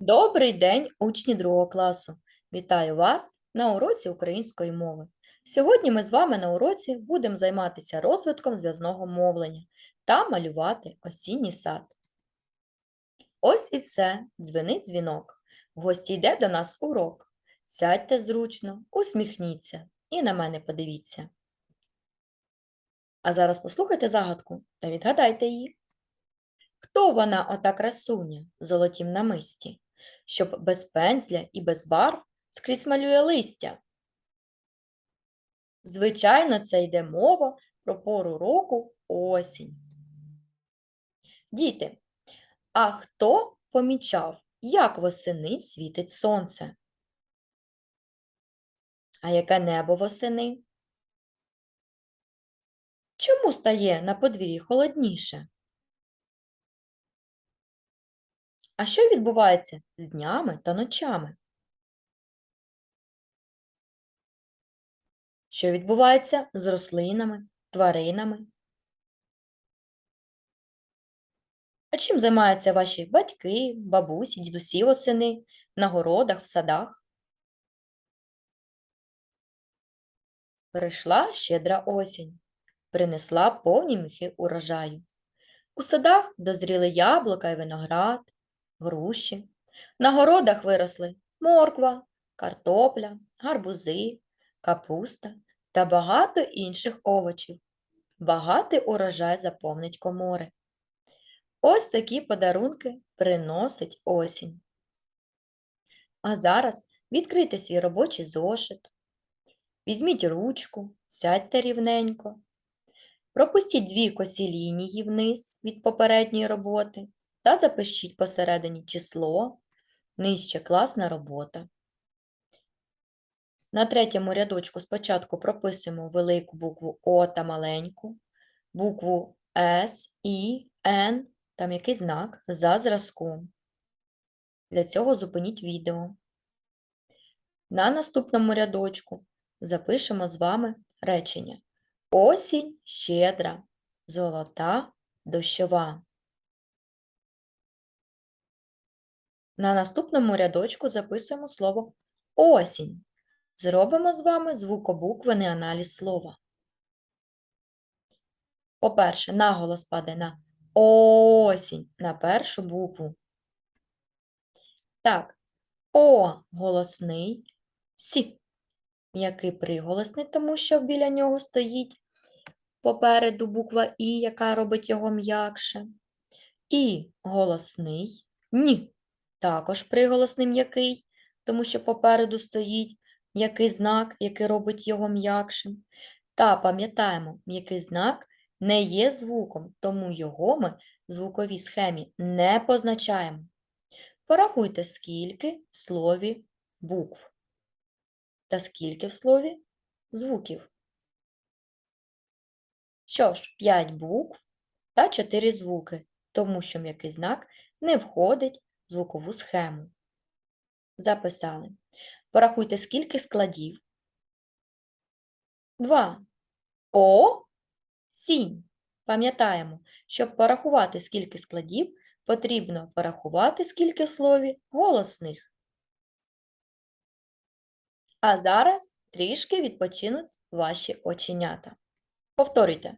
Добрий день, учні другого класу! Вітаю вас на уроці української мови. Сьогодні ми з вами на уроці будемо займатися розвитком зв'язного мовлення та малювати осінній сад. Ось і все, дзвенить дзвінок. Гості йде до нас урок. Сядьте зручно, усміхніться і на мене подивіться. А зараз послухайте загадку та відгадайте її. Хто вона, ота красуня, в золотім намисті, щоб без пензля і без барв скрізь малює листя? Звичайно, це йде мова про пору року осінь. Діти, а хто помічав, як восени світить сонце? А яке небо восени? Чому стає на подвір'ї холодніше? А що відбувається з днями та ночами? Що відбувається з рослинами, тваринами? А чим займаються ваші батьки, бабусі, дідусі восени, на городах, в садах? Прийшла щедра осінь, принесла повні міхи урожаю. У садах дозріли яблука і виноград, груші. На городах виросли морква, картопля, гарбузи, капуста та багато інших овочів. Багатий урожай заповнить комори. Ось такі подарунки приносить осінь. А зараз відкрийте свій робочий зошит, візьміть ручку, сядьте рівненько, пропустіть дві косі лінії вниз від попередньої роботи та запишіть посередині число, нижче класна робота. На третьому рядочку спочатку прописуємо велику букву О та маленьку, букву С, І, Н та м'який знак за зразком. Для цього зупиніть відео. На наступному рядочку запишемо з вами речення Осінь щедра, золота, дощова. На наступному рядочку записуємо слово осінь. Зробимо з вами звукобуквений аналіз слова. По-перше, наголос паде на осінь на першу букву. Так, О голосний, Сі м'який приголосний, тому що біля нього стоїть попереду буква І, яка робить його м'якше. І голосний, Ні також приголосний м'який, тому що попереду стоїть м'який знак, який робить його м'якшим. Та пам'ятаємо, м'який знак не є звуком, тому його ми в звуковій схемі не позначаємо. Порахуйте, скільки в слові букв та скільки в слові звуків. Що ж, 5 букв та 4 звуки, тому що м'який знак не входить звукову схему. Записали. Порахуйте, скільки складів. 2. О, сінь. Пам'ятаємо, щоб порахувати, скільки складів, потрібно порахувати, скільки в слові голосних. А зараз трішки відпочинуть ваші оченята. Повторюйте.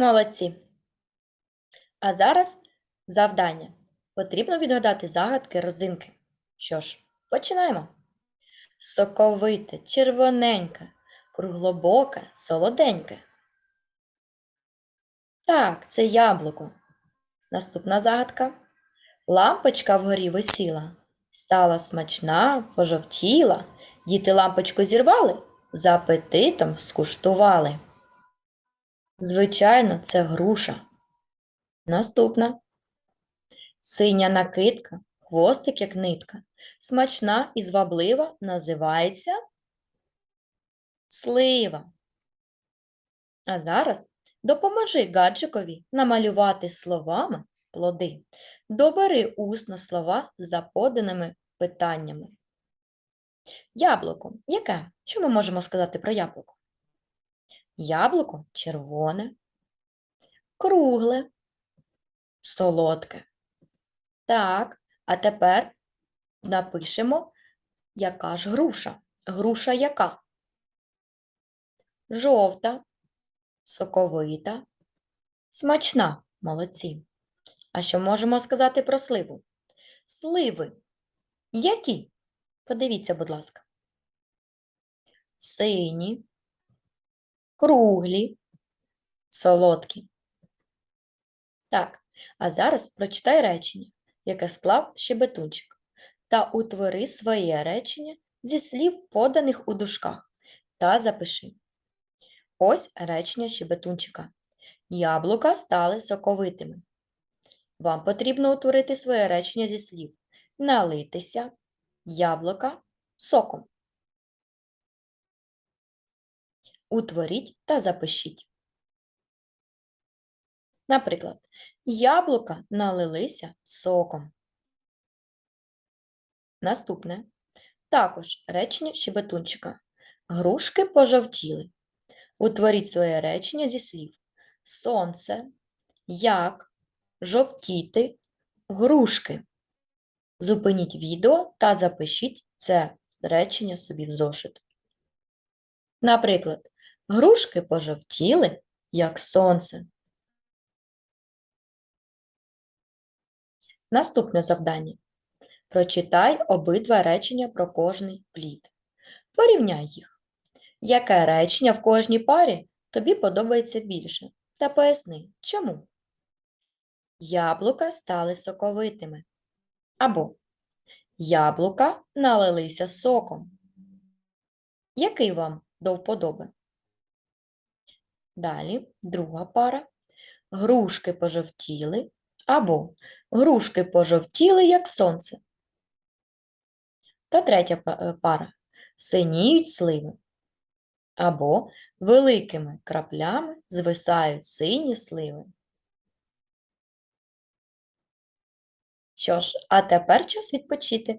Молодці. А зараз завдання. Потрібно відгадати загадки розинки. Що ж, починаємо. Соковите, червоненьке, круглобоке, солоденьке. Так, це яблуко. Наступна загадка. Лампочка вгорі висіла, стала смачна, пожовтіла. Діти лампочку зірвали, за апетитом скуштували. Звичайно, це груша. Наступна. Синя накидка, хвостик як нитка, смачна і зваблива називається слива. А зараз допоможи гаджикові намалювати словами плоди. Добери усно слова за поданими питаннями. Яблуко. Яке? Що ми можемо сказати про яблуко? Яблуко червоне, кругле, солодке. Так, а тепер напишемо, яка ж груша. Груша яка? Жовта, соковита, смачна. Молодці. А що можемо сказати про сливу? Сливи. Які? Подивіться, будь ласка. Сині, круглі, солодкі. Так, а зараз прочитай речення, яке склав щебетунчик, та утвори своє речення зі слів, поданих у дужках, та запиши. Ось речення щебетунчика. Яблука стали соковитими. Вам потрібно утворити своє речення зі слів налитися, яблука соком. Утворіть та запишіть. Наприклад, яблука налилися соком. Наступне. Також речення щебетунчика. Грушки пожовтіли. Утворіть своє речення зі слів сонце, як, жовтіти, грушки. Зупиніть відео та запишіть це речення собі в зошит. Наприклад, грушки пожовтіли, як сонце. Наступне завдання. Прочитай обидва речення про кожний плід. Порівняй їх. Яке речення в кожній парі тобі подобається більше? Та поясни, чому? Яблука стали соковитими. Або Яблука налилися соком. Який вам до вподоби? Далі друга пара. Грушки пожовтіли або грушки пожовтіли, як сонце. Та третя е, пара. Синіють сливи. Або великими краплями звисають сині сливи. Що ж, а тепер час відпочити.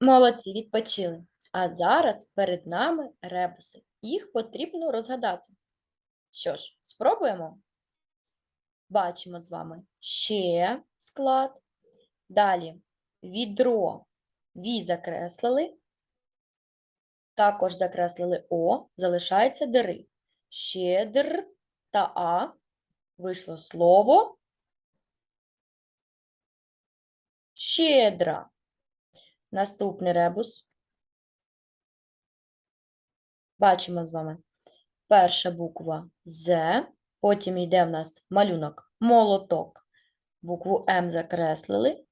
Молодці відпочили. А зараз перед нами ребуси. Їх потрібно розгадати. Що ж, спробуємо? Бачимо з вами ще склад. Далі відро Ві закреслили. Також закреслили О, залишається дири. Щедр та А. Вийшло слово щедра. Наступний ребус. Бачимо з вами перша буква З, потім йде в нас малюнок молоток. Букву М закреслили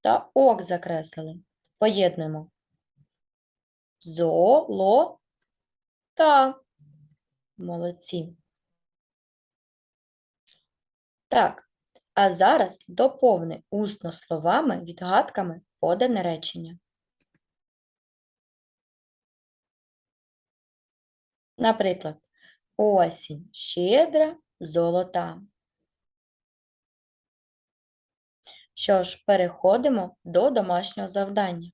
та ок закреслили. Поєднуємо. Золота. Молодці. Так, а зараз доповни усно словами, відгадками подане речення. Наприклад, осінь щедра, золота. Що ж, переходимо до домашнього завдання.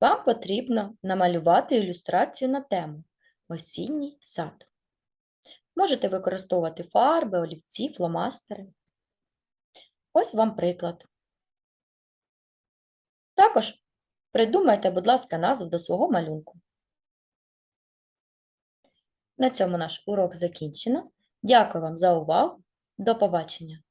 Вам потрібно намалювати ілюстрацію на тему Осінній сад. Можете використовувати фарби, олівці, фломастери. Ось вам приклад. Також придумайте, будь ласка, назву до свого малюнку. На цьому наш урок закінчено. Дякую вам за увагу. До побачення!